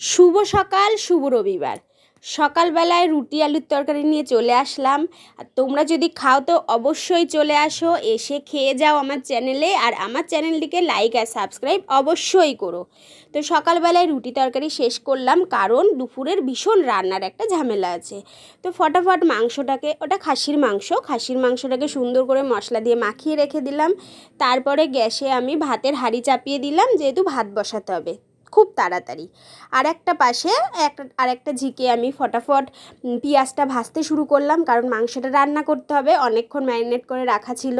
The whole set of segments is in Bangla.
শুভ সকাল, শুভ রবিবার। সকালবেলায় রুটি, আলুর তরকারি নিয়ে চলে আসলাম। আর তোমরা যদি খাও তো অবশ্যই চলে আসো, এসে খেয়ে যাও আমার চ্যানেলে। আর আমার চ্যানেলটিকে লাইক আর সাবস্ক্রাইব অবশ্যই করো। তো সকালবেলায় রুটি তরকারি শেষ করলাম, কারণ দুপুরের ভীষণ রান্নার একটা ঝামেলা আছে। তো ফটাফট মাংসটাকে, ওটা খাসির মাংস, খাসির মাংসটাকে সুন্দর করে মশলা দিয়ে মাখিয়ে রেখে দিলাম। তারপরে গ্যাসে আমি ভাতের হাঁড়ি চাপিয়ে দিলাম, যেহেতু ভাত বসাতে হবে। খুব তাড়াতাড়ি। আর একটা পাশে একটা ঝিকে আমি ফটাফট পেঁয়াজটা ভাজতে শুরু করলাম, কারণ মাংসটা রান্না করতে হবে, অনেকক্ষণ ম্যারিনেট করে রাখা ছিল।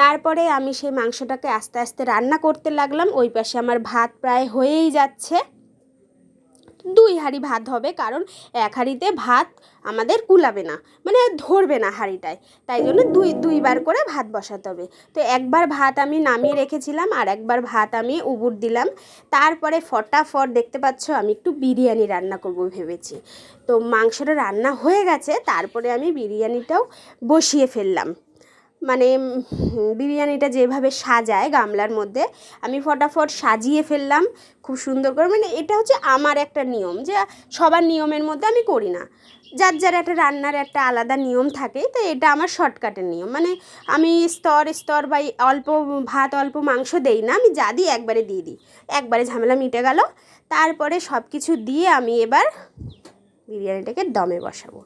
তারপরে আমি সেই মাংসটাকে আস্তে আস্তে রান্না করতে লাগলাম, ওই পাশে আমার ভাত প্রায় হয়েই যাচ্ছে। দুই হাঁড়ি ভাত হবে, কারণ এক হাঁড়িতে ভাত আমাদের কুলাবে না মানে ধরবে না হাঁড়িটায়। তাই জন্য দুই, দুইবার করে ভাত বসাতে হবে। তো একবার ভাত আমি নামিয়ে রেখেছিলাম, আর একবার ভাত আমি উবুর দিলাম। তারপরে ফটাফট দেখতে পাচ্ছ, আমি একটু বিরিয়ানি রান্না করব ভেবেছি। তো মাংসটা রান্না হয়ে গেছে, তারপরে আমি বিরিয়ানিটাও বসিয়ে ফেললাম। মানে বিরিয়ানিটা যেভাবে সাজায় গামলার মধ্যে, আমি ফটাফট সাজিয়ে ফেললাম খুব সুন্দর করে। মানে এটা হচ্ছে আমার একটা নিয়ম যে সবার নিয়মের মধ্যে আমি করি না। যার যার একটা রান্নার একটা আলাদা নিয়ম থাকে, তো এটা আমার শর্টকাটের নিয়ম। মানে আমি স্তর স্তর বা অল্প ভাত, অল্প মাংস দেই না, আমি যা দিই একবারে দিয়ে দিই। একবারে ঝামেলা মিটে গেল, তারপরে সব কিছু দিয়ে আমি এবার বিরিয়ানিটাকে দমে বসাবো।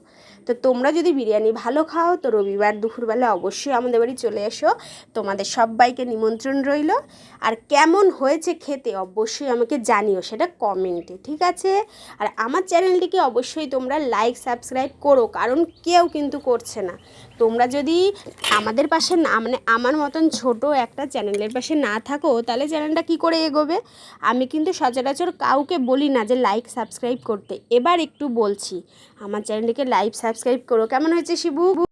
তো তোমরা যদি বিরিয়ানি ভালো খাও, তো রবিবার দুপুরবেলা অবশ্যই আমাদের বাড়ি চলে এসো। তোমাদের সবাইকে নিমন্ত্রণ রইল। আর কেমন হয়েছে খেতে অবশ্যই আমাকে জানিও সেটা কমেন্টে, ঠিক আছে? আর আমার চ্যানেলটিকে অবশ্যই তোমরা লাইক, সাবস্ক্রাইব করো, কারণ কেউ কিন্তু করছে না। তোমরা যদি আমাদের পাশে না মানে আমার মতন ছোট একটা চ্যানেলের পাশে না থাকো, তাহলে চ্যানেলটা কি করে এগোবে? আমি কিন্তু সচরাচর কাউকে বলি না যে লাইক, সাবস্ক্রাইব করতে। এবার একটু বলছি, আমার চ্যানেলটিকে লাইক সাবস্ক্রাইব করো। কেমন হয়েছে শিবু?